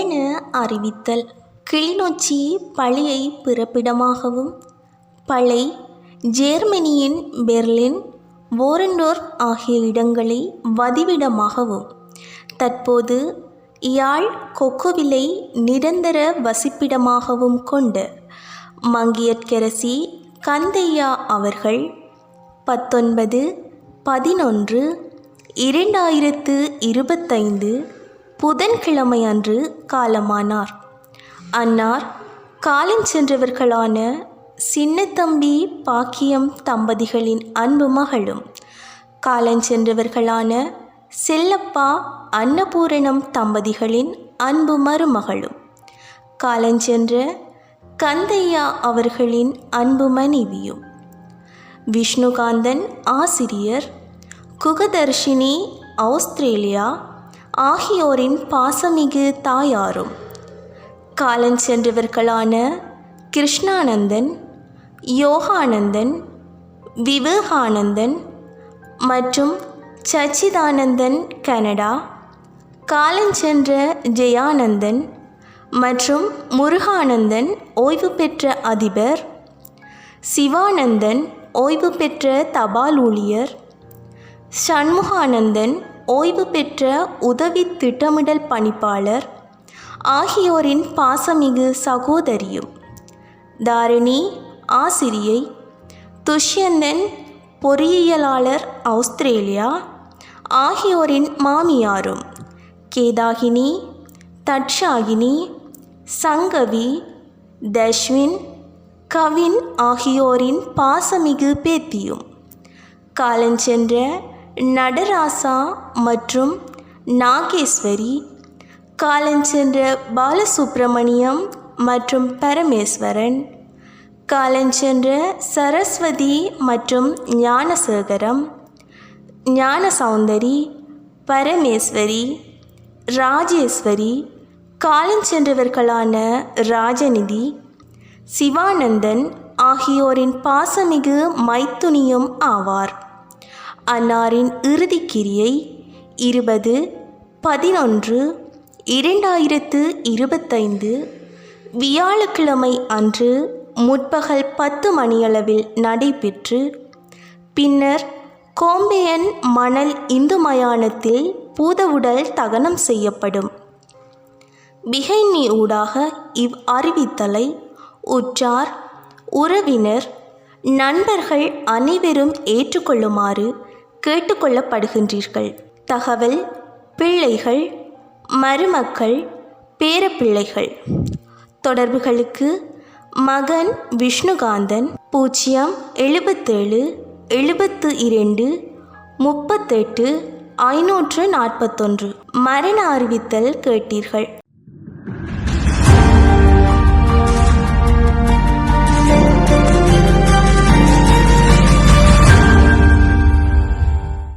என அறிவித்தல். கிளிநொச்சி பழையை பிறப்பிடமாகவும் பழை ஜெர்மனியின் பெர்லின் வோரண்டோர் ஆகிய இடங்களை வதிவிடமாகவும் தற்போது யாழ் கொக்குவிலை நிரந்தர வசிப்பிடமாகவும் கொண்ட மங்கியற்கரசி கந்தையா அவர்கள் பத்தொன்பது பதினொன்று இரண்டாயிரத்து இருபத்தைந்து புதன்கிழமை அன்று காலமானார். அன்னார் காலஞ்சென்றவர்களான சின்னத்தம்பி பாக்கியம் தம்பதிகளின் அன்பு மகளும் காலஞ்சென்றவர்களான செல்லப்பா அன்னபூரணம் தம்பதிகளின் அன்பு மருமகளும் காலஞ்சென்ற கந்தையா அவர்களின் அன்பு மனைவியும் விஷ்ணுகாந்தன் ஆசிரியர் குகதர்ஷினி ஆஸ்திரேலியா ஆகியோரின் பாசமிகு தாயாரும். காலஞ்சென்றவர்களான கிருஷ்ணானந்தன் யோகானந்தன் விவேகானந்தன் மற்றும் சச்சிதானந்தன் கனடா காலஞ்சென்ற ஜெயானந்தன் மற்றும் முருகானந்தன் ஓய்வு பெற்ற அதிபர் சிவானந்தன் ஓய்வு பெற்ற தபால் ஊழியர் சண்முகானந்தன் ஓய்வு பெற்ற உதவி திட்டமிடல் பணிப்பாளர் ஆகியோரின் பாசமிகு சகோதரியும் தாரிணி ஆசிரியை துஷ்யந்தன் பொறியியலாளர் ஆஸ்திரேலியா ஆகியோரின் மாமியாரும் கேதாகினி தட்சாகினி சங்கவி தஷ்வின் கவின் ஆகியோரின் பாசமிகு பேத்தியும். காலஞ்சென்ற நடராசா மற்றும் நாகேஸ்வரி காலஞ்சென்ற பாலசுப்பிரமணியம் மற்றும் பரமேஸ்வரன் காலஞ்சென்ற சரஸ்வதி மற்றும் ஞானசேகரம் ஞானசௌந்தரி பரமேஸ்வரி ராஜேஸ்வரி காலஞ்சென்றவர்களான ராஜநிதி சிவானந்தன் ஆகியோரின் பாசமிகு மைத்துனியும் ஆவார். அன்னாரின் இறுதிக்கிரியை இருபது பதினொன்று இரண்டாயிரத்து இருபத்தைந்து வியாழக்கிழமை அன்று முற்பகல் பத்து மணியளவில் நடைபெற்று பின்னர் கோம்பையன் மணல் இந்து மயானத்தில் பூதவுடல் தகனம் செய்யப்படும். பிகைனி ஊடாக இவ் அறிவித்தலை உற்றார் உறவினர் நண்பர்கள் அனைவரும் ஏற்றுக்கொள்ளுமாறு கேட்டுக்கொள்ளப்படுகின்றீர்கள். தகவல் பிள்ளைகள் மருமக்கள் பேரப்பிள்ளைகள். தொடர்புகளுக்கு மகன் விஷ்ணுகாந்தன் பூஜ்ஜியம் எழுபத்தேழு எழுபத்து இரண்டு முப்பத்தெட்டு ஐநூற்று நாற்பத்தொன்று. மரண அறிவித்தல் கேட்டீர்கள்.